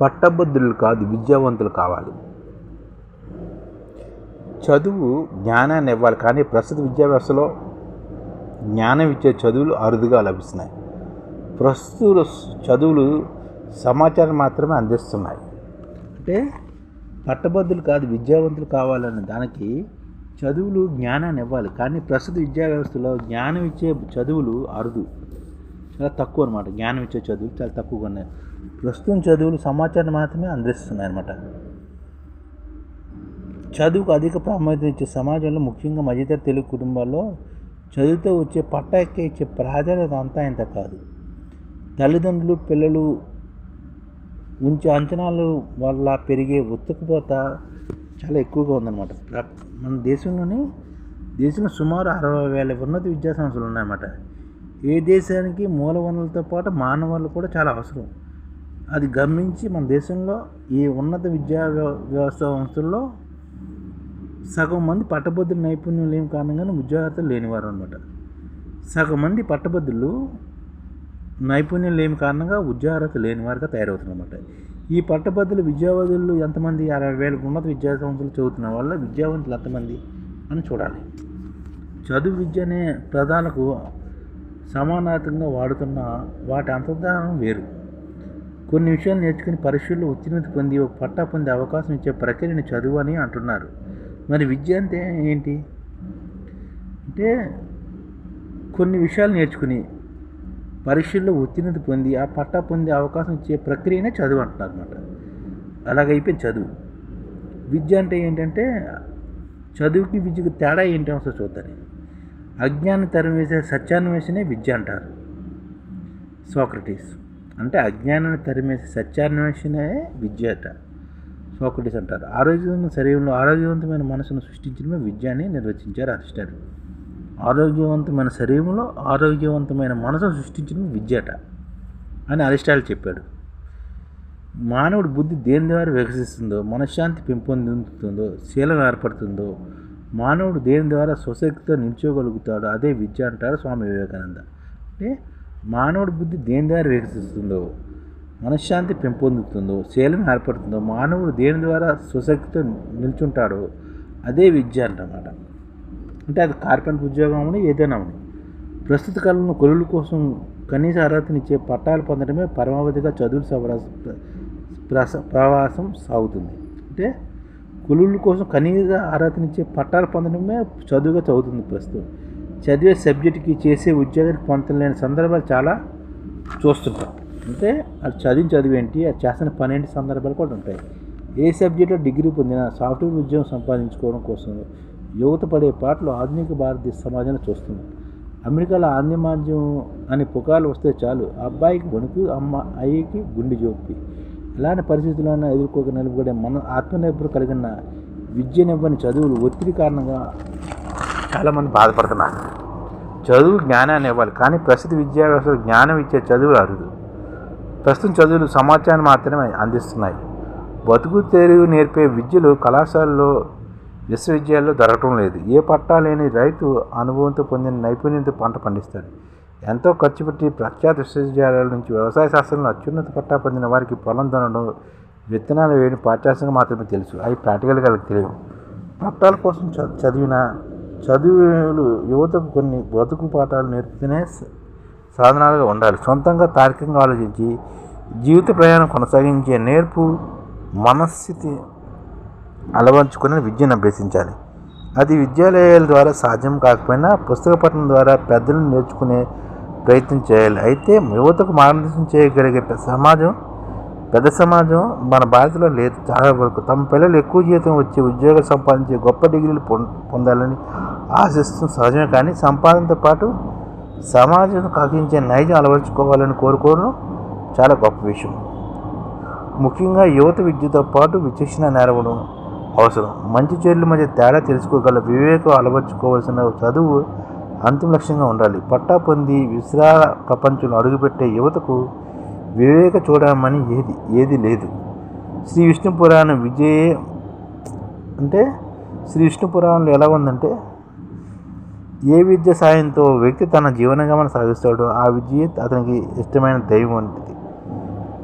పట్టభద్రులు కాదు విద్యావంతులు కావాలి. చదువు జ్ఞానాన్ని ఇవ్వాలి కానీ ప్రస్తుత విద్యా వ్యవస్థలో జ్ఞానం ఇచ్చే చదువులు అరుదుగా లభిస్తున్నాయి. ప్రస్తుత చదువులు సమాచారం మాత్రమే అందిస్తున్నాయి. అంటే పట్టభద్రులు కాదు విద్యావంతులు కావాలనే దానికి చదువులు జ్ఞానాన్ని ఇవ్వాలి కానీ ప్రస్తుత విద్యా వ్యవస్థలో జ్ఞానం ఇచ్చే చదువులు అరుదు. చాలా తక్కువ అనమాట జ్ఞానం ఇచ్చే చదువులు చాలా తక్కువగా ఉన్నాయి. ప్రస్తుతం చదువులు సమాచారం మాత్రమే అందిస్తున్నాయి అనమాట చదువుకు అధిక ప్రాముఖ్యత ఇచ్చే సమాజంలో ముఖ్యంగా మధ్యతర తెలుగు కుటుంబాల్లో చదువుతో వచ్చే పట్టాకే ఇచ్చే ప్రాధాన్యత అంతా ఇంత కాదు. తల్లిదండ్రులు పిల్లలు ఉంచే అంచనాలు వల్ల పెరిగే ఉత్తకపోత చాలా ఎక్కువగా ఉందన్నమాట. మన దేశంలోని దేశంలో సుమారు అరవై వేల ఉన్నత విద్యా సంస్థలు ఉన్నాయన్నమాట. ఏ దేశానికి మూల వనరులతో పాటు మానవాళ్ళు కూడా చాలా అవసరం. అది గమనించి మన దేశంలో ఈ ఉన్నత విద్యా వ్యవస్థ సంస్థల్లో సగం మంది పట్టభద్రుల నైపుణ్యం లేని కారణంగానే ఉద్యోగార్థులు లేనివారు అనమాట సగం మంది పట్టభద్రులు నైపుణ్యం లేని కారణంగా ఉద్యోగార్హత లేని వారుగా తయారవుతున్నమాట ఈ పట్టభద్రుల విద్యావధులు ఎంతమంది అరవై వేల ఉన్నత విద్యా సంస్థలు చదువుతున్న వల్ల విద్యావంతులు ఎంతమంది అని చూడాలి. చదువు విద్య అనే ప్రధానకు సమానార్థంగా వాడుతున్న వాటి అంతర్ధానం వేరు. కొన్ని విషయాలు నేర్చుకుని పరీక్షల్లో ఉత్తీర్ణత పొంది ఒక పట్టా పొందే అవకాశం ఇచ్చే ప్రక్రియను చదువు అని అంటున్నారు. మరి విద్య అంటే ఏంటి? అంటే కొన్ని విషయాలు నేర్చుకుని పరీక్షల్లో ఉత్తీర్ణత పొంది ఆ పట్టా పొందే అవకాశం ఇచ్చే ప్రక్రియనే చదువు అంటున్నారు అనమాట అలాగైపోయింది చదువు. విద్య అంటే ఏంటంటే చదువుకి విద్యకు తేడా ఏంటి అసలు చూద్దాం. తరం వేసే సత్యాన్వేషణే విద్య అంటారు. సోక్రటీస్. అంటే అజ్ఞానాన్ని తరిమేసే సత్యాన్వేషణే విద్య అట సోక్రటీస్ అంటారు. ఆరోగ్యవంతమైన శరీరంలో ఆరోగ్యవంతమైన మనసును సృష్టించడమే విద్య అని నిర్వచించారు అరిస్టాటిల్. ఆరోగ్యవంతమైన శరీరంలో ఆరోగ్యవంతమైన మనసును సృష్టించడం విద్యట అని అరిస్టాటిల్ చెప్పాడు. మానవుడి బుద్ధి దేని ద్వారా వికసిస్తుందో మనశ్శాంతి పెంపొందుతుందో శీలం ఏర్పడుతుందో మానవుడు దేని ద్వారా స్వశక్తితో నిల్చోగలుగుతాడో అదే విద్య అంటారు స్వామి వివేకానంద. అంటే మానవుడి బుద్ధి దేని ద్వారా వికసిస్తుందో మనశ్శాంతి పెంపొందుతుందో శైలం ఏర్పడుతుందో మానవుడు దేని ద్వారా సుశక్తితో నిల్చుంటాడో అదే విద్య అంటన్నమాట అంటే అది కార్పెంటర్ ఉద్యోగం అవని ఏదైనా ప్రస్తుత కాలంలో కొలువుల కోసం కనీస అర్హతనిచ్చే పట్టాలు పొందడమే పరమావధిగా చదువులు సవరా- ప్రవాసం సాగుతుంది. అంటే కొలువుల కోసం కనీస అర్హతనిచ్చే పట్టాలు పొందడమే చదువుగా చదువుతుంది ప్రస్తుతం. చదివే సబ్జెక్టుకి చేసే ఉద్యోగానికి పొందలేని సందర్భాలు చాలా చూస్తుంటాం. అంటే అది చదివిన చదువు ఏంటి అది చేస్తున్న పని ఏంటి సందర్భాలు కూడా ఉంటాయి. ఏ సబ్జెక్టులో డిగ్రీ పొందినా సాఫ్ట్వేర్ ఉద్యోగం సంపాదించుకోవడం కోసం యువత పడే పాటలు ఆధునిక భారతదేశ సమాజంలో చూస్తున్నాం. అమెరికాలో ఆంధ్యమాధ్యం అని పుకార్లు వస్తే చాలు అబ్బాయికి వణుకు అమ్మ అయ్యకి గుండె జోపి. ఎలాంటి పరిస్థితులను ఎదుర్కోక నిలబడే మన ఆత్మనిర్భర కలిగిన విద్యనివ్వని చదువులు ఒత్తిడి కారణంగా చాలామంది బాధపడుతున్నారు చదువు జ్ఞానాన్ని ఇవ్వాలి. కానీ ప్రస్తుత విద్యా వ్యవస్థలో జ్ఞానం ఇచ్చే చదువులు అరుదు. ప్రస్తుతం చదువులు సమాచారం మాత్రమే అందిస్తున్నాయి. బతుకు తెరువు నేర్పే విద్యలు కళాశాలలో విశ్వవిద్యాలయాల్లో దొరకటం లేదు. ఏ పట్టా లేని రైతు అనుభవంతో పొందిన నైపుణ్యంతో పంట పండిస్తాడు. ఎంతో ఖర్చు పెట్టి ప్రఖ్యాత విశ్వవిద్యాలయాల నుంచి వ్యవసాయ శాస్త్రంలో అత్యున్నత పట్టా పొందిన వారికి పొలం దొనడం విత్తనాలు వేయడం పాఠ్యాంశంగా మాత్రమే తెలుసు. అవి ప్రాక్టికల్గా తెలియవు. పట్టాల కోసం చ- చదివిన చదువులు యువతకు కొన్ని బతుకు పాఠాలు నేర్పితేనే సాధనాలుగా ఉండాలి. సొంతంగా తార్కికంగా ఆలోచించి జీవిత ప్రయాణం కొనసాగించే నేర్పు మనస్థితి అలవర్చుకుని విద్యను అభ్యసించాలి. అది విద్యాలయాల ద్వారా సాధ్యం కాకపోయినా పుస్తక పఠనం ద్వారా పెద్దలను నేర్చుకునే ప్రయత్నం చేయాలి. అయితే యువతకు మార్గదర్శనం చేయగలిగే సమాజం పెద్ద సమాజం మన భారతలో లేదు. చాలా వరకు తమ పిల్లలు ఎక్కువ జీతం వచ్చే ఉద్యోగం సంపాదించే గొప్ప డిగ్రీలు పొం- పొందాలని ఆశిస్తుంది సహజమే కానీ సంపాదనతో పాటు సమాజం కాకించే నైజం అలవర్చుకోవాలని కోరుకోవడం చాలా గొప్ప విషయం. ముఖ్యంగా యువత విద్యతో పాటు విచక్షణ నేరవడం అవసరం. మంచి చెడుల మధ్య తేడా తెలుసుకోగల వివేకం అలవర్చుకోవాల్సిన చదువు అంతిమ లక్ష్యంగా ఉండాలి. పట్టా పొంది విశ్రా ప్రపంచంలో అడుగుపెట్టే యువతకు వివేక చూడమని ఏది ఏది లేదు. శ్రీ విష్ణు పురాణం విజయ అంటే శ్రీ విష్ణు పురాణంలో ఎలా ఉందంటే ఏ విద్య సాయంతో వ్యక్తి తన జీవనగమన సాగిస్తాడో ఆ విద్య అతనికి ఇష్టమైన దైవం వంటిది.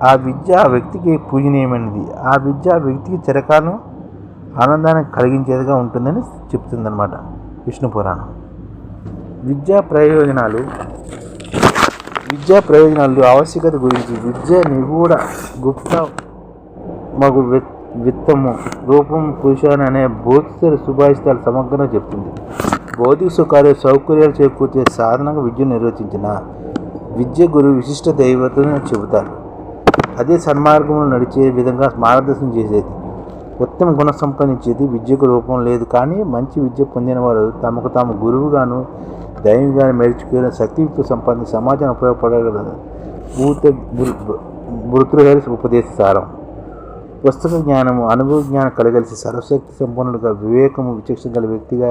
ఆ విద్య ఆ వ్యక్తికి పూజనీయమైనది. ఆ విద్య ఆ వ్యక్తికి చిరకాలం ఆనందాన్ని కలిగించేదిగా ఉంటుందని చెప్తుందన్నమాట విష్ణు పురాణం. విద్యా ప్రయోజనాలు విద్యా ప్రయోజనాలు ఆవశ్యకత గురించి విద్య నిగూఢ గుప్త మగు విత్తము రూపం పురుషాన్ని అనే భౌతిక సుభాషితాలు సమగ్రంగా చెప్తుంది. భౌతిక సుఖాలు సౌకర్యాలు చేకూర్చే సాధనంగా విద్యను నిర్వచించిన విద్య గురు విశిష్ట దైవతను చెబుతారు. అదే సన్మార్గంలో నడిచే విధంగా మార్గదర్శనం చేసేది. ఉత్తమ గుణ సంపాదించేది విద్యకు రూపం లేదు కానీ మంచి విద్య పొందిన వారు తమకు తాము గురువుగాను దైవంగాను మెరుచుకునే శక్తియుక్త సంపాదించి సమాజం ఉపయోగపడగల భూత మృతృహరి ఉపదేశ సారం. పుస్తక జ్ఞానము అనుభవ జ్ఞానం కలగలిసి సర్వశక్తి సంపన్నుడుగా వివేకము విచక్షణ గల వ్యక్తిగా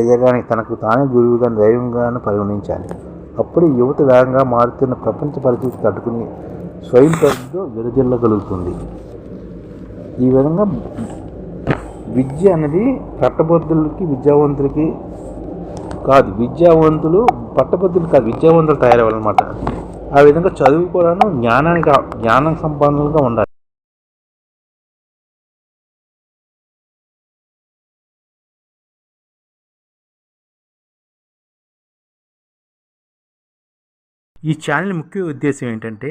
ఎదగడానికి తనకు తానే గురువుగా దైవంగాను పరిగణించాలి. అప్పుడు యువత వేగంగా మారుతున్న ప్రపంచ పరిస్థితి తట్టుకుని స్వయం పరిధితో విరజిల్లగలుగుతుంది ఈ విధంగా విద్య అనేది పట్టభద్రులకి విద్యావంతులకి కాదు విద్యావంతులు పట్టభద్రులు కాదు విద్యావంతులు తయారవ్వాలన్నమాట. ఆ విధంగా చదువుకోవడం జ్ఞానానికి జ్ఞానం సంపన్నులుగా ఉండాలి. ఈ ఛానల్ ముఖ్య ఉద్దేశం ఏంటంటే